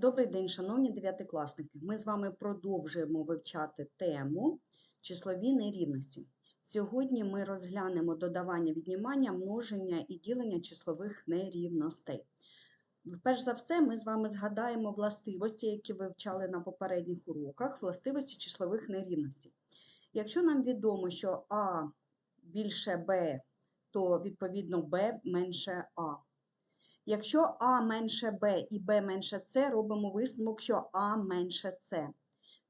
Добрий день, шановні дев'ятикласники. Ми з вами продовжуємо вивчати тему числові нерівності. Сьогодні ми розглянемо додавання, віднімання, множення і ділення числових нерівностей. Перш за все, ми з вами згадаємо властивості, які вивчали на попередніх уроках, властивості числових нерівностей. Якщо нам відомо, що А більше Б, то відповідно Б менше А. Якщо А менше Б і Б менше С, робимо висновок, що А менше С.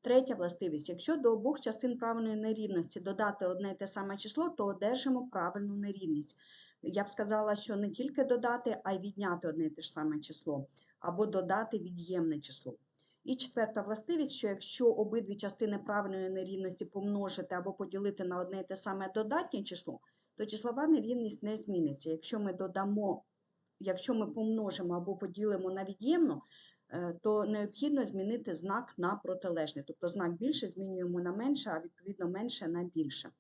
Третя властивість. Якщо до обох частин правильної нерівності додати одне і те саме число, то одержимо правильну нерівність. Я б сказала, що не тільки додати, а й відняти одне і те ж саме число, або додати від'ємне число. І четверта властивість, що якщо обидві частини правильної нерівності помножити або поділити на одне і те саме додатнє число, то числова нерівність не зміниться. Якщо ми додамо якщо ми помножимо або поділимо на від'ємну, е, то необхідно змінити знак на протилежний. Тобто знак більше змінюємо на менше, а відповідно менше на більше.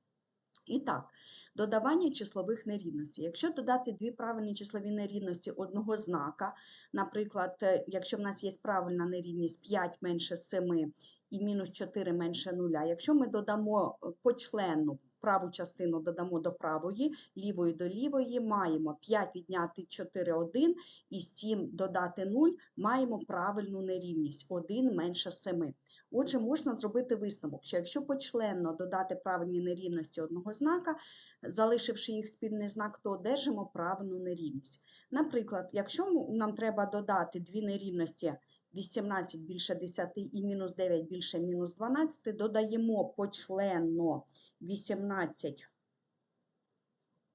І так, додавання числових нерівностей. Якщо додати дві правильні числові нерівності одного знака, наприклад, е, якщо в нас є правильна нерівність 5 менше 7 і мінус 4 менше 0, якщо ми додамо е, почленну праву частину додамо до правої, лівої до лівої, маємо 5 відняти 4 1 і 7 додати 0, маємо правильну нерівність 1 менше 7. Отже, можна зробити висновок, що якщо почленно додати правильні нерівності одного знака, залишивши їх спільний знак, то одержимо правильну нерівність. Наприклад, якщо нам треба додати дві нерівності 18 більше 10 і мінус 9 більше мінус 12, додаємо почленно 18,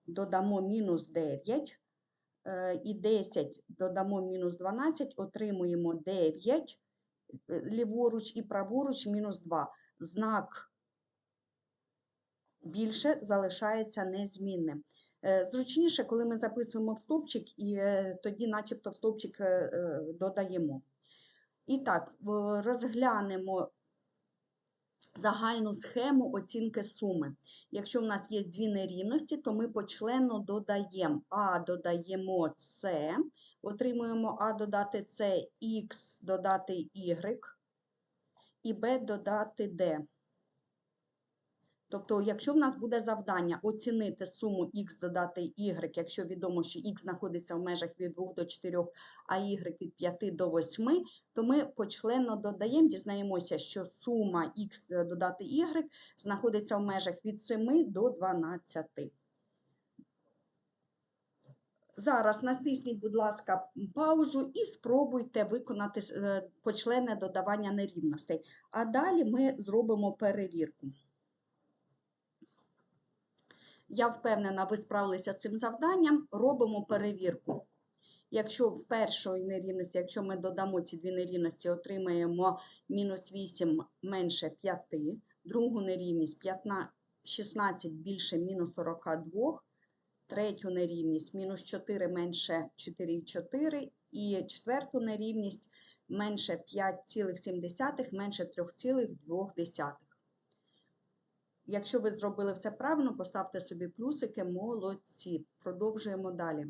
додамо мінус 9 е, і 10 додамо мінус 12, отримуємо 9 е, ліворуч і праворуч мінус 2. Знак більше залишається незмінним. Е, зручніше, коли ми записуємо в стовпчик, і тоді начебто в стовпчик додаємо. І так, розглянемо загальну схему оцінки суми. Якщо в нас є дві нерівності, то ми почленно додаємо А додаємо С, отримуємо А додати С, Х додати Y і Б додати Д. Тобто, якщо в нас буде завдання оцінити суму х додати y, якщо відомо, що х знаходиться в межах від 2 до 4, а y від 5 до 8, то ми почленно додаємо, дізнаємося, що сума х додати y знаходиться в межах від 7 до 12. Зараз натисніть, будь ласка, паузу і спробуйте виконати е, почленне додавання нерівностей. А далі ми зробимо перевірку. Я впевнена, ви справилися з цим завданням. Робимо перевірку. Якщо в першої нерівності, якщо ми додамо ці дві нерівності, отримаємо мінус 8 менше 5, другу нерівність 15, 16 більше мінус 42, третю нерівність мінус 4 менше 4,4 і четверту нерівність менше 5,7 менше 3,2. Якщо ви зробили все правильно, поставте собі плюсики, молодці. Продовжуємо далі.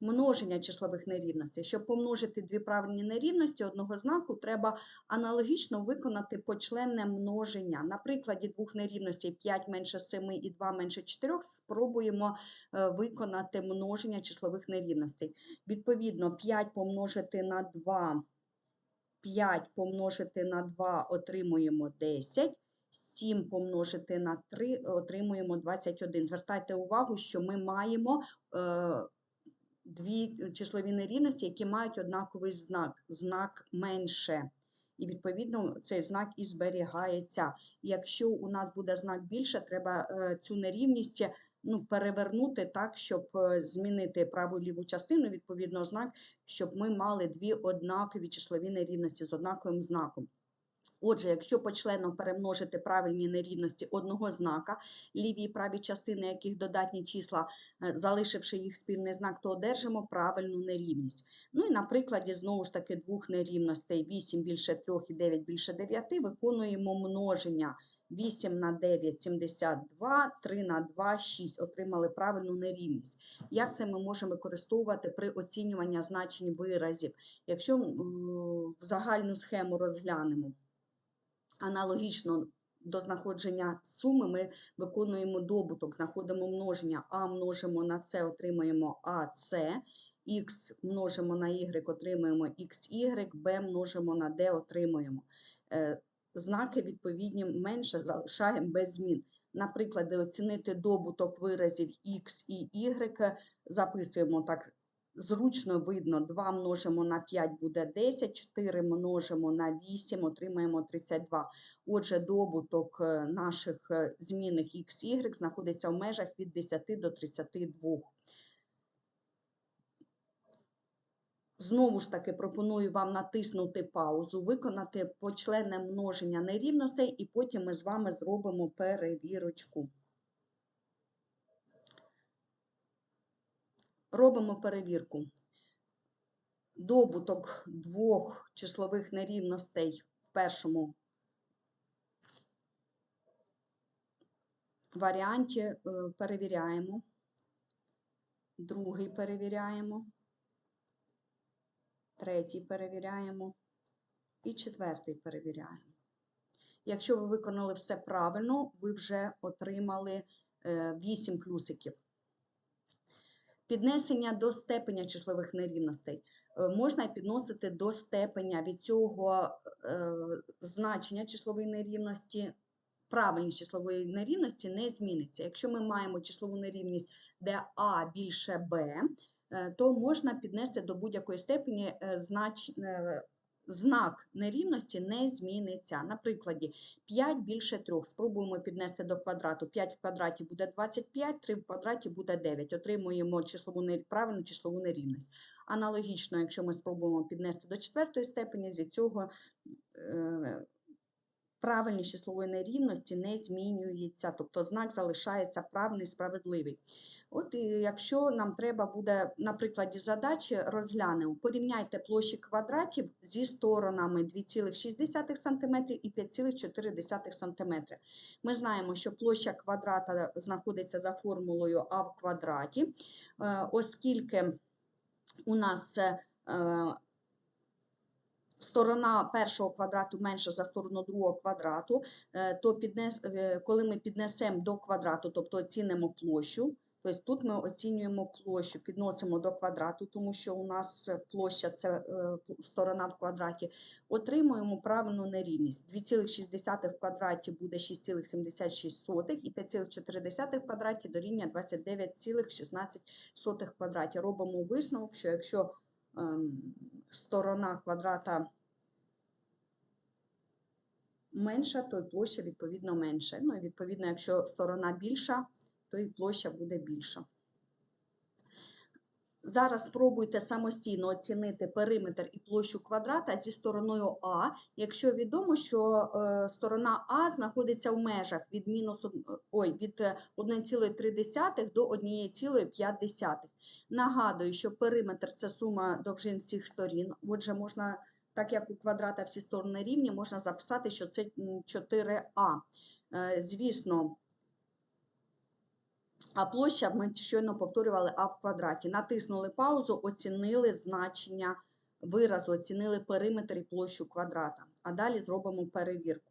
Множення числових нерівностей. Щоб помножити дві правильні нерівності одного знаку, треба аналогічно виконати почленне множення. На прикладі двох нерівностей 5 менше 7 і 2 менше 4 спробуємо е, виконати множення числових нерівностей. Відповідно, 5 помножити на 2, 5 помножити на 2 отримуємо 10. 7 помножити на 3 отримуємо 21. Звертайте увагу, що ми маємо е, дві числові нерівності, які мають однаковий знак, знак менше. І, відповідно, цей знак і зберігається. Якщо у нас буде знак більше, треба е, цю нерівність ну, перевернути так, щоб е, змінити праву і ліву частину, відповідно, знак, щоб ми мали дві однакові числові нерівності з однаковим знаком. Отже, якщо почленно перемножити правильні нерівності одного знака, ліві і праві частини яких додатні числа, е, залишивши їх спільний знак, то одержимо правильну нерівність. Ну і на прикладі, знову ж таки, двох нерівностей 8 більше 3 і 9 більше 9, виконуємо множення 8 на 9 – 72, 3 на 2 – 6. Отримали правильну нерівність. Як це ми можемо використовувати при оцінюванні значень виразів? Якщо в загальну схему розглянемо, аналогічно до знаходження суми ми виконуємо добуток, знаходимо множення. А множимо на С, отримуємо АС, Х множимо на Y, отримуємо XY, Б множимо на D, отримуємо. Е, Знаки відповідні менше залишаємо без змін. Наприклад, оцінити добуток виразів X і Y, записуємо так зручно видно, 2 множимо на 5 буде 10, 4 множимо на 8, отримаємо 32. Отже, добуток е, наших е, змінних x, y знаходиться в межах від 10 до 32. Знову ж таки, пропоную вам натиснути паузу, виконати почленне множення нерівностей, і потім ми з вами зробимо перевірочку. Робимо перевірку. Добуток двох числових нерівностей в першому варіанті е, перевіряємо. Другий перевіряємо. Третій перевіряємо. І четвертий перевіряємо. Якщо ви виконали все правильно, ви вже отримали 8 плюсиків. Піднесення до степеня числових нерівностей. Е, Можна підносити до степеня від цього е, значення числової нерівності. Правильність числової нерівності не зміниться. Якщо ми маємо числову нерівність, де А більше Б, е, то можна піднести до будь-якої степені знач... е, знак нерівності не зміниться. На прикладі 5 більше 3. Спробуємо піднести до квадрату. 5 в квадраті буде 25, 3 в квадраті буде 9. Отримуємо числову правильну числову нерівність. Аналогічно, якщо ми спробуємо піднести до четвертої степені, від цього е, правильність числової нерівності не змінюється, тобто знак залишається правильний, справедливий. От якщо нам треба буде на прикладі задачі розглянемо, порівняйте площі квадратів зі сторонами 2,6 см і 5,4 см. Ми знаємо, що площа квадрата знаходиться за формулою а в квадраті, Е, оскільки у нас е, сторона першого квадрату менша за сторону другого квадрату, е, то піднес, е, коли ми піднесемо до квадрату, тобто оцінимо площу, тобто тут ми оцінюємо площу, підносимо до квадрату, тому що у нас площа це е, сторона в квадраті, отримуємо правильну нерівність. 2,6 в квадраті буде 6,76 і 5,4 в квадраті дорівнює 29,16 в квадраті. Робимо висновок, що якщо сторона квадрата менша, то і площа відповідно менша. Ну і відповідно, якщо сторона більша, то і площа буде більша. Зараз спробуйте самостійно оцінити периметр і площу квадрата зі стороною А, якщо відомо, що е, сторона А знаходиться в межах від, мінус, ой, від е, 1,3 до 1,5. Нагадую, що периметр це сума довжин всіх сторін. Отже, можна, так як у квадрата всі сторони рівні, можна записати, що це 4а. Е, Звісно, а площа ми щойно повторювали а в квадраті. Натиснули паузу, оцінили значення виразу, оцінили периметр і площу квадрата. А далі зробимо перевірку.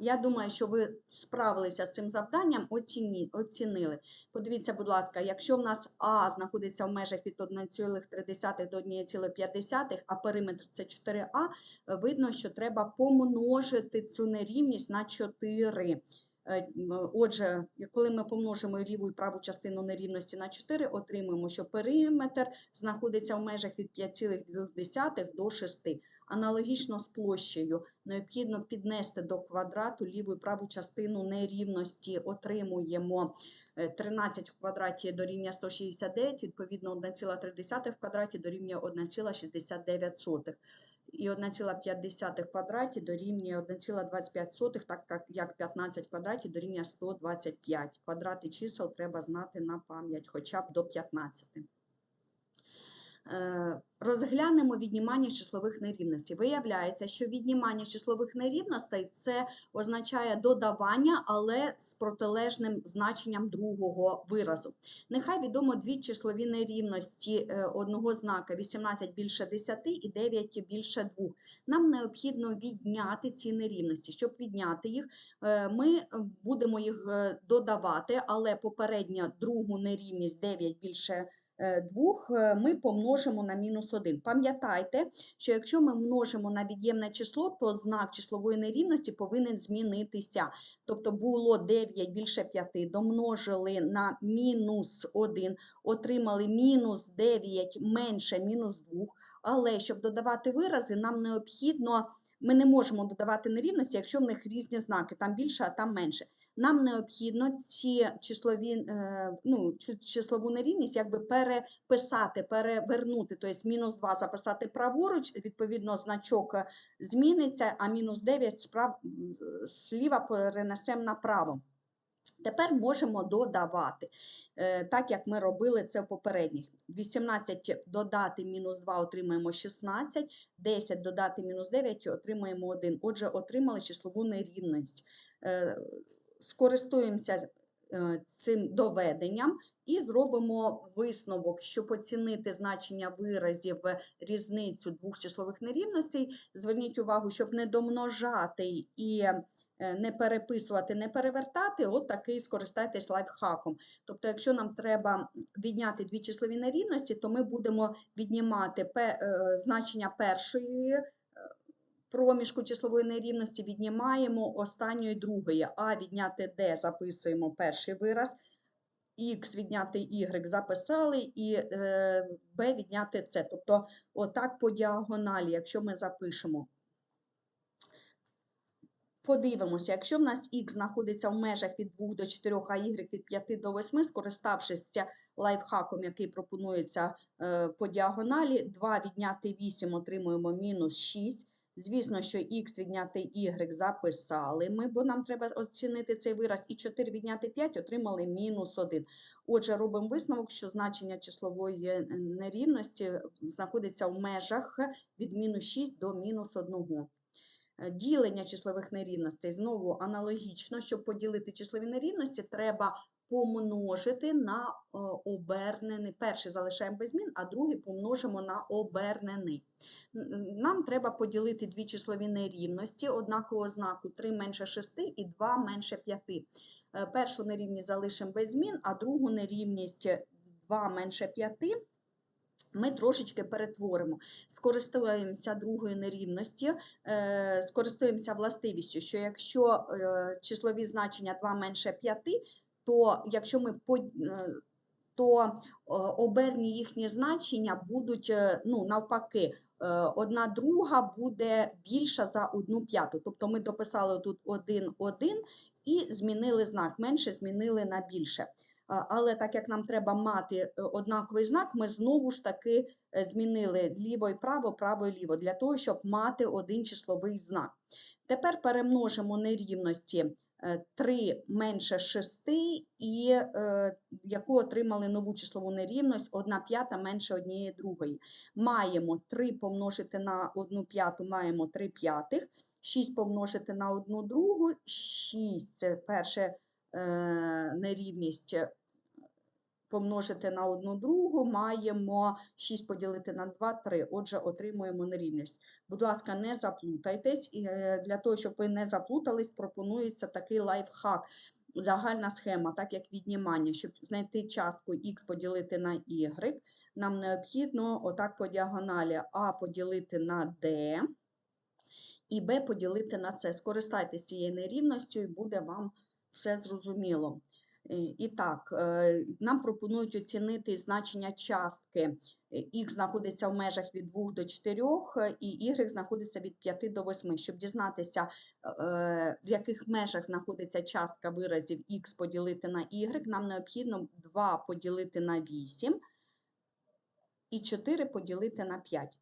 Я думаю, що ви справилися з цим завданням, оціні, оцінили. Подивіться, будь ласка, якщо в нас А знаходиться в межах від 1,3 до 1,5, а периметр це 4А, видно, що треба помножити цю нерівність на 4. Е, Отже, коли ми помножимо ліву і праву частину нерівності на 4, отримуємо, що периметр знаходиться в межах від 5,2 до 6. Аналогічно з площею необхідно піднести до квадрату ліву і праву частину нерівності. Отримуємо е, 13 в квадраті дорівнює 169, відповідно 1,3 в квадраті дорівнює 1,69. І 1,5 в квадраті дорівнює 1,25, так як- як 15 квадратів квадраті дорівнює 125. Квадрати чисел треба знати на пам'ять, хоча б до 15. Е, Розглянемо віднімання числових нерівностей. Виявляється, що віднімання числових нерівностей це означає додавання, але з протилежним значенням другого виразу. Нехай відомо дві числові нерівності е, одного знака 18 більше 10 і 9 більше 2. Нам необхідно відняти ці нерівності. Щоб відняти їх, е, ми будемо їх додавати, але попередньо другу нерівність 9 більше 2 ми помножимо на мінус 1. Пам'ятайте, що якщо ми множимо на від'ємне число, то знак числової нерівності повинен змінитися. Тобто було 9 більше 5, домножили на мінус 1, отримали мінус 9 менше мінус 2. Але щоб додавати вирази, нам необхідно, ми не можемо додавати нерівності, якщо в них різні знаки, там більше, а там менше. Нам необхідно ці числові, е, ну, числову нерівність якби переписати, перевернути, тобто мінус 2 записати праворуч, відповідно, значок е, зміниться, а мінус 9 справ, зліва перенесемо направо. Тепер можемо додавати, е, так як ми робили це в попередніх. 18 додати мінус 2 отримаємо 16, 10 додати мінус 9 отримаємо 1. Отже, отримали числову нерівність скористуємося е, цим доведенням і зробимо висновок, щоб оцінити значення виразів різницю двох числових нерівностей. Зверніть увагу, щоб не домножати і е, не переписувати, не перевертати, от такий скористайтесь лайфхаком. Тобто, якщо нам треба відняти дві числові нерівності, то ми будемо віднімати е, значення першої проміжку числової нерівності віднімаємо останньої другої. А відняти D записуємо перший вираз, Х відняти Y записали, і е, відняти C. Тобто, отак по діагоналі, якщо ми запишемо. Подивимося, якщо в нас х знаходиться в межах від 2 до 4, а y від 5 до 8, скориставшись лайфхаком, який пропонується е, по діагоналі, 2 відняти 8 отримуємо мінус 6. Звісно, що х відняти y записали ми, бо нам треба оцінити цей вираз. І 4 відняти 5 отримали мінус 1. Отже, робимо висновок, що значення числової е, нерівності знаходиться в межах від мінус 6 до мінус 1. Е, ділення числових нерівностей знову аналогічно, щоб поділити числові нерівності, треба помножити на е, обернений. Перший залишаємо без змін, а другий помножимо на обернений. Нам треба поділити дві числові нерівності однакового знаку 3 менше 6 і 2 менше 5. Е, першу нерівність залишимо без змін, а другу нерівність 2 менше 5. Ми трошечки перетворимо, скористуємося другою нерівності, е, скористуємося властивістю, що якщо числові значення 2 менше 5, то якщо ми по, е, то е, оберні їхні значення будуть е, ну, навпаки, одна друга буде більша за одну п'яту. Тобто ми дописали тут один один і змінили знак, менше змінили на більше. Але так як нам треба мати однаковий знак, ми знову ж таки змінили ліво і право, право і ліво, для того, щоб мати один числовий знак. Тепер перемножимо нерівності 3 менше 6, і е, яку отримали нову числову нерівність 1 п'ята менше 1 другої. Маємо 3 помножити на 1 п'яту, маємо 3 п'ятих, 6 помножити на 1 другу, 6 це перша е, нерівність помножити на одну другу, маємо 6 поділити на 2, 3. Отже, отримуємо нерівність. Будь ласка, не заплутайтесь. І е, Для того, щоб ви не заплутались, пропонується такий лайфхак. Загальна схема, так як віднімання, щоб знайти частку х поділити на y, нам необхідно отак по діагоналі А поділити на D і B поділити на С. Скористайтеся цією нерівністю і буде вам все зрозуміло. Е, і так, е, нам пропонують оцінити значення частки. Х знаходиться в межах від 2 до 4, і y знаходиться від 5 до 8. Щоб дізнатися, е, в яких межах знаходиться частка виразів х поділити на y, нам необхідно 2 поділити на 8 і 4 поділити на 5.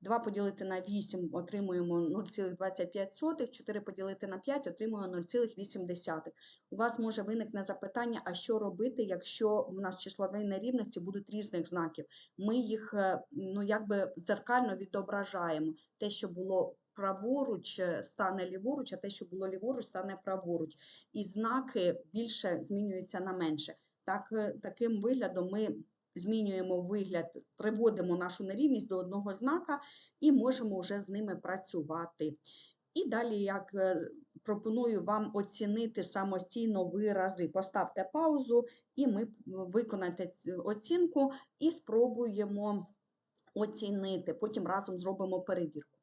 2 поділити на 8 отримуємо 0,25, 4 поділити на 5 отримуємо 0,8. У вас може виникне запитання, а що робити, якщо у нас числові нерівності будуть різних знаків? Ми їх е, ну, якби дзеркально відображаємо. Те, що було праворуч, е, стане ліворуч, а те, що було ліворуч, стане праворуч. І знаки більше змінюються на менше. Так, е, таким виглядом ми змінюємо вигляд, приводимо нашу нерівність до одного знака і можемо вже з ними працювати. І далі, як е, пропоную вам оцінити самостійно вирази. Поставте паузу, і ми виконайте оцінку і спробуємо оцінити. Потім разом зробимо перевірку.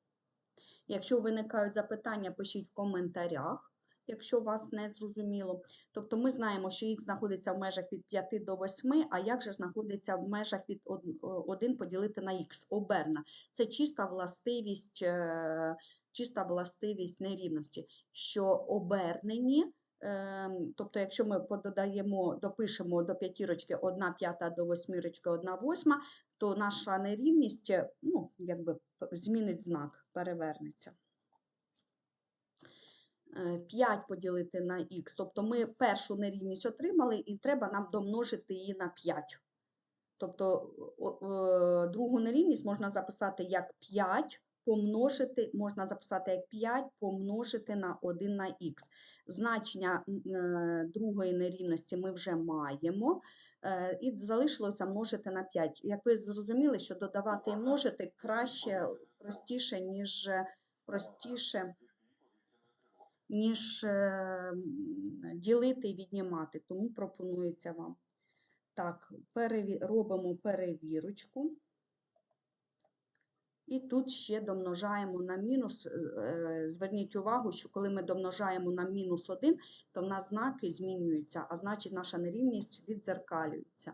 Якщо виникають запитання, пишіть в коментарях, якщо вас не зрозуміло. Тобто ми знаємо, що х знаходиться в межах від 5 до 8, а як же знаходиться в межах від 1 поділити на х? Оберна. Це чиста властивість, е, чиста властивість нерівності, що обернені, ем, тобто якщо ми додаємо, допишемо до п'ятірочки 1 п'ята до восьмірочки 1 восьма, то наша нерівність е, ну, якби змінить знак, перевернеться. 5 поділити на х, тобто ми першу нерівність отримали, і треба нам домножити її на 5. Тобто е, другу нерівність можна записати як 5 помножити, можна записати як 5 помножити на 1 на х. Значення е, другої нерівності ми вже маємо, е, і залишилося множити на 5. Як ви зрозуміли, що додавати і множити краще, простіше, ніж е, простіше, ніж е, ділити і віднімати. Тому пропонується вам. Так, робимо перевірочку. І тут ще домножаємо на мінус. е, Зверніть увагу, що коли ми домножаємо на мінус 1, то в нас знаки змінюються, а значить наша нерівність віддзеркалюється.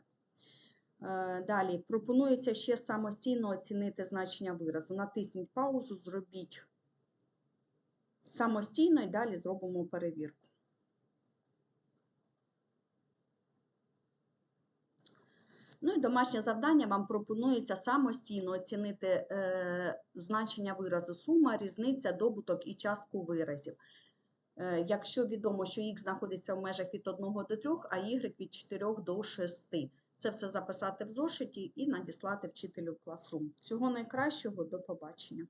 Е, Далі пропонується ще самостійно оцінити значення виразу. Натисніть паузу, зробіть самостійно і далі зробимо перевірку. Ну і домашнє завдання вам пропонується самостійно оцінити е, значення виразу сума, різниця, добуток і частку виразів. Е, якщо відомо, що х знаходиться в межах від 1 до 3, а y від 4 до 6. Це все записати в зошиті і надіслати вчителю в класрум. Всього найкращого, до побачення.